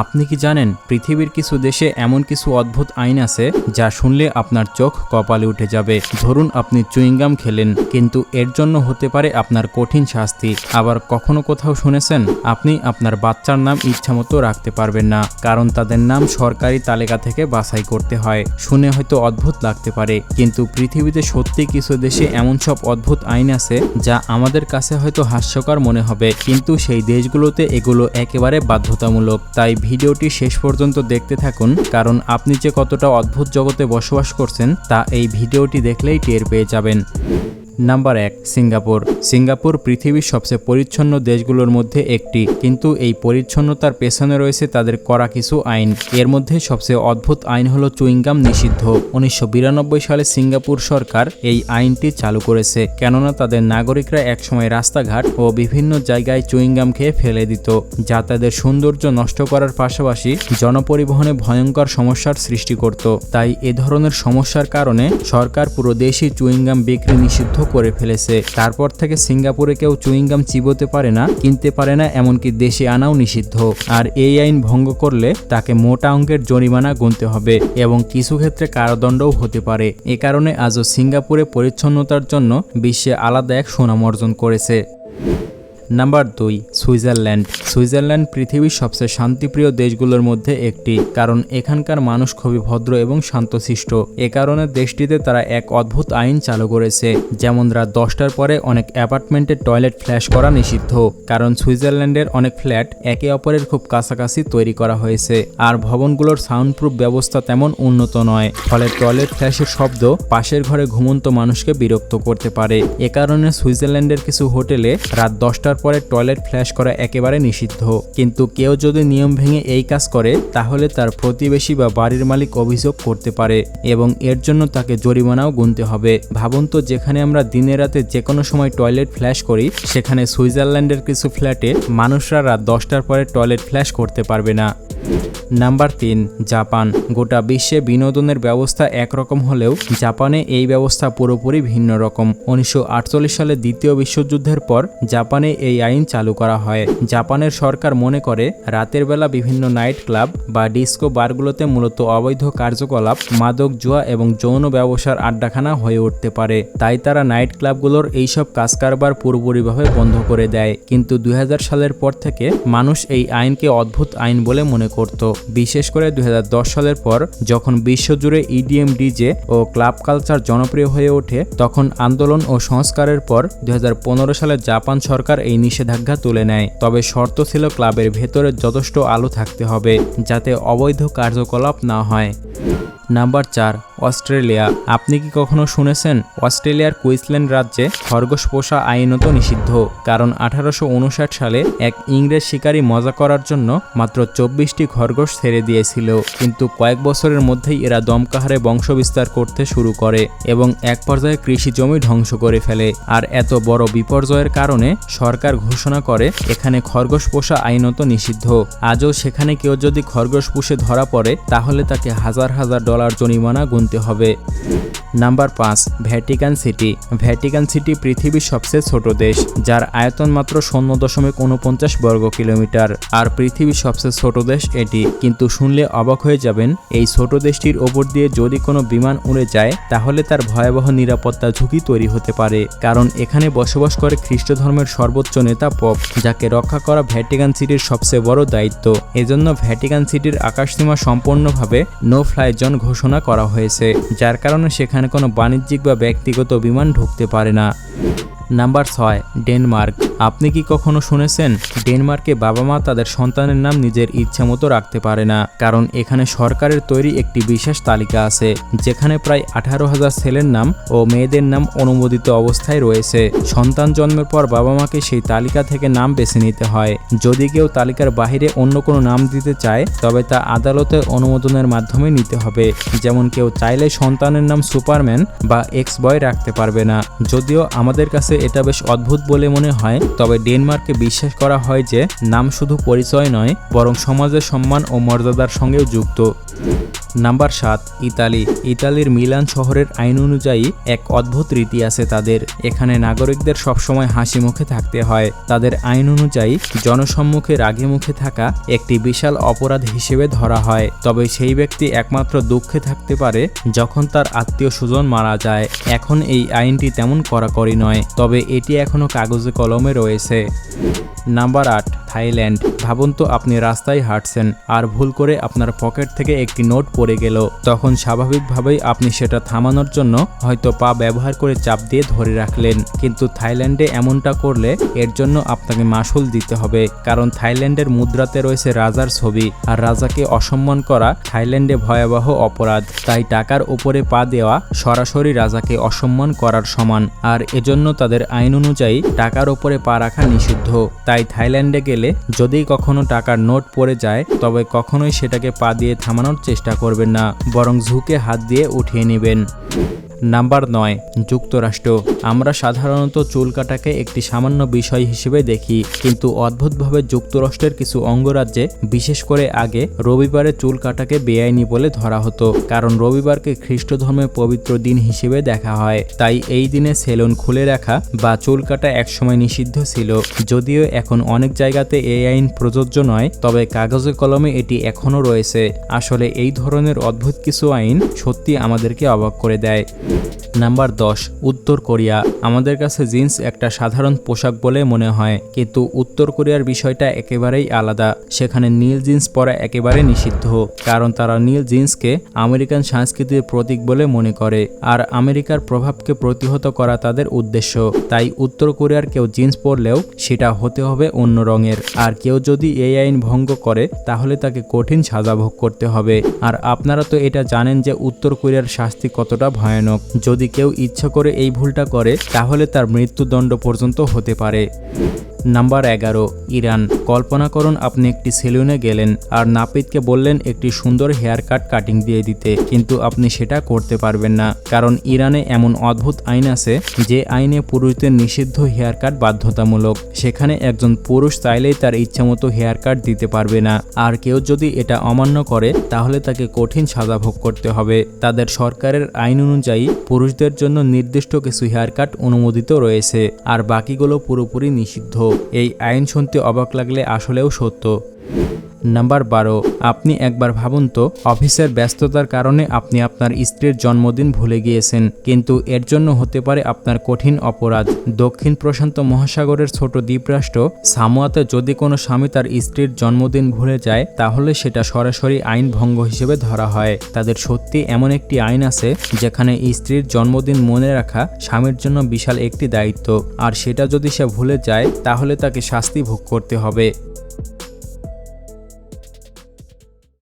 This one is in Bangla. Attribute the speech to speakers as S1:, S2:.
S1: আপনি কি জানেন পৃথিবীর কিছু দেশে এমন কিছু অদ্ভুত আইন আছে যা শুনলে আপনার চোখ কপালে উঠে যাবে? ধরুন আপনি চুইংগাম খেলেন, কিন্তু এর জন্য হতে পারে আপনার কঠিন শাস্তি। আবার কখনো কোথাও শুনেছেন? আপনি আপনার বাচ্চার নাম ইচ্ছামতো রাখতে পারবেন না, কারণ তাদের নাম সরকারি তালিকা থেকে বাছাই করতে হয়। শুনে হয়তো অদ্ভুত লাগতে পারে, কিন্তু পৃথিবীতে সত্যি কিছু দেশে এমন সব অদ্ভুত আইন আছে যা আমাদের কাছে হয়তো হাস্যকর মনে হবে, কিন্তু সেই দেশগুলোতে এগুলো একেবারে বাধ্যতামূলক। তাই ভিডিওটি শেষ পর্যন্ত দেখতে থাকুন, কারণ আপনি যে কতটা অদ্ভুত জগতে বসবাস করছেন তা এই ভিডিওটি দেখলেই টের পেয়ে যাবেন। নাম্বার এক, সিঙ্গাপুর। সিঙ্গাপুর পৃথিবীর সবচেয়ে পরিচ্ছন্ন দেশগুলোর মধ্যে একটি। কিন্তু এই পরিচ্ছন্নতার পেছনে রয়েছে তাদের করা কিছু আইন। এর মধ্যে সবচেয়ে অদ্ভুত আইন হলো চুইংগাম নিষিদ্ধ। উনিশশো বিরানব্বই সালে সিঙ্গাপুর সরকার এই আইনটি চালু করেছে, কেননা তাদের নাগরিকরা একসময় রাস্তাঘাট ও বিভিন্ন জায়গায় চুইংগাম খেয়ে ফেলে দিত, যা তাদের সৌন্দর্য নষ্ট করার পাশাপাশি জনপরিবহনে ভয়ঙ্কর সমস্যার সৃষ্টি করত। তাই এ ধরনের সমস্যার কারণে সরকার পুরো দেশই চুইংগাম বিক্রি নিষিদ্ধ করে ফেলেছে। তারপর থেকে সিঙ্গাপুরে কেউ চুইংগাম চিবোতে পারে না, কিনতে পারে না, এমনকি দেশে আনাও নিষিদ্ধ। আর এই আইন ভঙ্গ করলে তাকে মোটা অঙ্কের জরিমানা গুনতে হবে এবং কিছু ক্ষেত্রে কারাদণ্ডও হতে পারে। এ কারণে আজও সিঙ্গাপুরে পরিচ্ছন্নতার জন্য বিশ্বে আলাদা এক সুনাম অর্জন করেছে। নাম্বার দুই, সুইজারল্যান্ড। সুইজারল্যান্ড পৃথিবীর সবচেয়ে শান্তিপ্রিয় দেশগুলোর মধ্যে একটি, কারণ এখানকার মানুষ খুবই ভদ্র এবং শান্তশিষ্ট। এ কারণে দেশটিতে তারা এক অদ্ভুত আইন চালু করেছে, যেমন রাত দশটার পরে অনেক অ্যাপার্টমেন্টে টয়লেট ফ্ল্যাশ করা নিষিদ্ধ, কারণ সুইজারল্যান্ডের অনেক ফ্ল্যাট একে অপরের খুব কাছাকাছি তৈরি করা হয়েছে, আর ভবনগুলোর সাউন্ডপ্রুফ ব্যবস্থা তেমন উন্নত নয়, ফলে টয়লেট ফ্ল্যাশের শব্দ পাশের ঘরে ঘুমন্ত মানুষকে বিরক্ত করতে পারে। এ কারণে সুইজারল্যান্ডের কিছু হোটেলে রাত দশটার পরে টয়লেট ফ্ল্যাশ করা একেবারে নিষিদ্ধ। কিন্তু কেউ যদি নিয়ম ভেঙে এই কাজ করে, তাহলে তার প্রতিবেশী বা বাড়ির মালিক অভিযোগ করতে পারে এবং এর জন্য তাকে জরিমানাও গুনতে হবে। ভাবুন তো, যেখানে আমরা দিনে রাতে যে কোনো সময় টয়লেট ফ্ল্যাশ করি, সেখানে সুইজারল্যান্ডের কিছু ফ্ল্যাটে মানুষরা রাত দশটার পরে টয়লেট ফ্ল্যাশ করতে পারবে না। নাম্বার তিন, জাপান। গোটা বিশ্বে বিনোদনের ব্যবস্থা একরকম হলেও জাপানে এই ব্যবস্থা পুরোপুরি ভিন্ন রকম। উনিশশো আটচল্লিশ সালে দ্বিতীয় বিশ্বযুদ্ধের পর জাপানে এই আইন চালু করা হয়। জাপানের সরকার মনে করে, রাতের বেলা বিভিন্ন নাইট ক্লাব বা ডিস্কো বারগুলোতে মূলত অবৈধ কার্যকলাপ, মাদক জুয়া এবং যৌন ব্যবসার আড্ডাখানা হয়ে উঠতে পারে। তাই তারা নাইট ক্লাবগুলোর এইসব কাজ কারবার পুরোপুরিভাবে বন্ধ করে দেয়। কিন্তু দু হাজার সালের পর থেকে মানুষ এই আইনকে অদ্ভুত আইন বলে মনে করত। বিশেষ করে দু হাজার দশ সালের পর যখন বিশ্বজুড়ে ইডিএম ডিজে ও ক্লাব কালচার জনপ্রিয় হয়ে ওঠে, তখন আন্দোলন ও সংস্কারের পর দু হাজার পনেরো সালে জাপান সরকার এই নিষেধাজ্ঞা তুলে নেয়। তবে শর্ত ছিল ক্লাবের ভেতরে যথেষ্ট আলো থাকতে হবে, যাতে অবৈধ কার্যকলাপ না হয়। নাম্বার চার, অস্ট্রেলিয়া। আপনি কি কখনো শুনেছেন অস্ট্রেলিয়ার কুইন্সল্যান্ড রাজ্যে খরগোশ পোষা আইনত নিষিদ্ধ? কারণ আঠারোশো উনষাট সালে এক ইংরেজ শিকারী মজা করার জন্য মাত্র চব্বিশটি খরগোশ ছেড়ে দিয়েছিল। কিন্তু কয়েক বছরের মধ্যেই এরা দমকাহারে বংশবিস্তার করতে শুরু করে এবং এক পর্যায়ে কৃষি জমি ধ্বংস করে ফেলে। আর এত বড় বিপর্যয়ের কারণে সরকার ঘোষণা করে এখানে খরগোশ পোষা আইনত নিষিদ্ধ। আজও সেখানে কেউ যদি খরগোশ পুষে ধরা পড়ে, তাহলে তাকে হাজার হাজার ডলার জরিমানা গুনতে হবে। নাম্বার পাঁচ, ভ্যাটিকান সিটি। ভ্যাটিকান সিটি পৃথিবীর সবচেয়ে ছোট দেশ, যার আয়তন মাত্র শূন্য দশমিক উনপঞ্চাশ বর্গ কিলোমিটার। আর পৃথিবীর সবচেয়ে ছোট দেশ এটি। কিন্তু শুনলে অবাক হয়ে যাবেন, এই ছোট দেশটির ওপর দিয়ে যদি কোনো বিমান উড়ে যায়, তাহলে তার ভয়াবহ নিরাপত্তা ঝুঁকি তৈরি হতে পারে। কারণ এখানে বসবাস করে খ্রিস্ট ধর্মের সর্বোচ্চ নেতা পপ, যাকে রক্ষা করা ভ্যাটিকান সিটির সবচেয়ে বড় দায়িত্ব। এজন্য ভ্যাটিকান সিটির আকাশসীমা সম্পূর্ণভাবে নো ফ্লাই জোন ঘোষণা করা হয়েছে, যার কারণে সেখানে কোনো বাণিজ্যিক বা ব্যক্তিগত বিমান ঢুকতে পারে না। নাম্বার ছয় ডেনমার্ক। আপনি কি কখনো শুনেছেন, ডেনমার্কে বাবা মা তাদের সন্তানের নাম নিজের ইচ্ছা মতো রাখতে পারে না? কারণ এখানে সরকারের তৈরি একটি বিশেষ তালিকা আছে, যেখানে প্রায় আঠারো হাজার ছেলের নাম ও মেয়েদের নাম অনুমোদিত অবস্থায় রয়েছে। সন্তান জন্মের পর বাবা মাকে সেই তালিকা থেকে নাম বেছে নিতে হয়। যদি কেউ তালিকার বাহিরে অন্য কোনো নাম দিতে চায়, তবে তা আদালতের অনুমোদনের মাধ্যমে নিতে হবে। যেমন কেউ চাইলে সন্তানের নাম সুপারম্যান বা এক্স বয় রাখতে পারবে না। যদিও আমাদের কাছে এটা বেশ অদ্ভুত বলে মনে হয় তবে ডেনমার্কে বিশ্বাস করা হয় যে নাম শুধু পরিচয় নয়, বরং সমাজের সম্মান ও মর্যাদার সঙ্গেও যুক্ত। নাম্বার সাত, ইতালি। ইতালির মিলান শহরের আইন অনুযায়ী এক অদ্ভুত রীতি আছে তাদের। এখানে নাগরিকদের সবসময় হাসি মুখে থাকতে হয়। তাদের আইন অনুযায়ী জনসম্মুখে রাগে মুখে থাকা একটি বিশাল অপরাধ হিসেবে ধরা হয়। তবে সেই ব্যক্তি একমাত্র দুঃখে থাকতে পারে যখন তার আত্মীয় স্বজন মারা যায়। এখন এই আইনটি তেমন কড়াকড়ি নয়, তবে এটি এখনও কাগজে কলমে রয়েছে। নাম্বার আট থাইল্যান্ড। ভাবুন তো, আপনি রাস্তায় হাঁটছেন আর ভুল করে আপনার পকেট থেকে একটি নোট পড়ে গেল। তখন স্বাভাবিকভাবেই আপনি সেটা থামানোর জন্য হয়তো পা ব্যবহার করে চাপ দিয়ে ধরে রাখলেন। কিন্তু থাইল্যান্ডে এমনটা করলে এর জন্য আপনাকে মাসুল দিতে হবে। কারণ থাইল্যান্ডের মুদ্রাতে রয়েছে রাজার ছবি। আর রাজাকে অসম্মান করা থাইল্যান্ডে ভয়াবহ অপরাধ। তাই টাকার উপরে পা দেওয়া সরাসরি রাজাকে অসম্মান করার সমান। আর এজন্য তাদের আইন অনুযায়ী টাকার উপরে পা রাখা নিষিদ্ধ। তাই থাইল্যান্ডে গেলে যদি কখনো টাকার নোট পড়ে যায়, তবে কখনোই সেটাকে পা দিয়ে থামানোর চেষ্টা করবেন না, বরং ঝুঁকে হাত দিয়ে উঠিয়ে নেবেন। নাম্বার নয়, যুক্তরাষ্ট্র। আমরা সাধারণত চুল কাটাকে একটি সামান্য বিষয় হিসেবে দেখি, কিন্তু অদ্ভুতভাবে যুক্তরাষ্ট্রের কিছু অঙ্গরাজ্যে, বিশেষ করে আগে, রবিবারে চুল কাটাকে বেআইনি বলে ধরা হতো, কারণ রবিবারকে খ্রিস্ট ধর্মের পবিত্র দিন হিসেবে দেখা হয়। তাই এই দিনে সেলুন খুলে রাখা বা চুল কাটা একসময় নিষিদ্ধ ছিল। যদিও এখন অনেক জায়গাতে এই আইন প্রযোজ্য নয়, তবে কাগজে কলমে এটি এখনও রয়েছে। আসলে এই ধরনের অদ্ভুত কিছু আইন সত্যি আমাদেরকে অবাক করে দেয়। নাম্বার দশ, উত্তর কোরিয়া। আমাদের কাছে জিন্স একটা সাধারণ পোশাক বলে মনে হয়, কিন্তু উত্তর কোরিয়ার বিষয়টা একেবারেই আলাদা। সেখানে নীল জিন্স পরা একেবারে নিষিদ্ধ, কারণ তারা নীল জিন্সকে আমেরিকান সংস্কৃতির প্রতীক বলে মনে করে, আর আমেরিকার প্রভাবকে প্রতিহত করা তাদের উদ্দেশ্য। তাই উত্তর কোরিয়ার কেউ জিন্স পরলেও সেটা হতে হবে অন্য রঙের, আর কেউ যদি এই আইন ভঙ্গ করে, তাহলে তাকে কঠিন সাজা ভোগ করতে হবে। আর আপনারা তো এটা জানেন যে উত্তর কোরিয়ার শাস্তি কতটা ভয়ানক। যদি কেউ ইচ্ছা করে এই ভুলটা করে তাহলে তার মৃত্যুদণ্ড পর্যন্ত হতে পারে। নাম্বার এগারো, ইরান, কল্পনা করুন আপনি একটি সেলুনে গেলেন আর নাপিতকে বললেন একটি সুন্দর হেয়ার কাট কাটিং দিয়ে দিতে, কিন্তু আপনি সেটা করতে পারবেন না, কারণ ইরানে এমন অদ্ভুত আইন আছে যে আইনে পুরুষদের নিষিদ্ধ হেয়ার কাট বাধ্যতামূলক, সেখানে একজন পুরুষ চাইলেই তার ইচ্ছামতো হেয়ার কাট দিতে পারবে না, আর কেউ যদি এটা অমান্য করে, তাহলে তাকে কঠিন সাজা ভোগ করতে হবে, তাদের সরকারের আইন অনুযায়ী পুরুষদের জন্য নির্দিষ্ট কিছু হেয়ার কাট অনুমোদিত রয়েছে, আর বাকিগুলো পুরোপুরি নিষিদ্ধ। এই আইন শুনতে অবাক লাগলে আসলেও সত্য। নাম্বার বারো, আপনি একবার ভাবুন তো, অফিসের ব্যস্ততার কারণে আপনি আপনার স্ত্রীর জন্মদিন ভুলে গিয়েছেন, কিন্তু এর জন্য হতে পারে আপনার কঠিন অপরাধ। দক্ষিণ প্রশান্ত মহাসাগরের ছোট দ্বীপরাষ্ট্র, সামোয়াতে যদি কোনো স্বামী তার স্ত্রীর জন্মদিন ভুলে যায়, তাহলে সেটা সরাসরি আইন ভঙ্গ হিসেবে ধরা হয়। তাদের সত্যি এমন একটি আইন আছে, যেখানে স্ত্রীর জন্মদিন মনে রাখা স্বামীর জন্য বিশাল একটি দায়িত্ব। আর সেটা যদি সে ভুলে যায়, তাহলে তাকে শাস্তি ভোগ করতে হবে।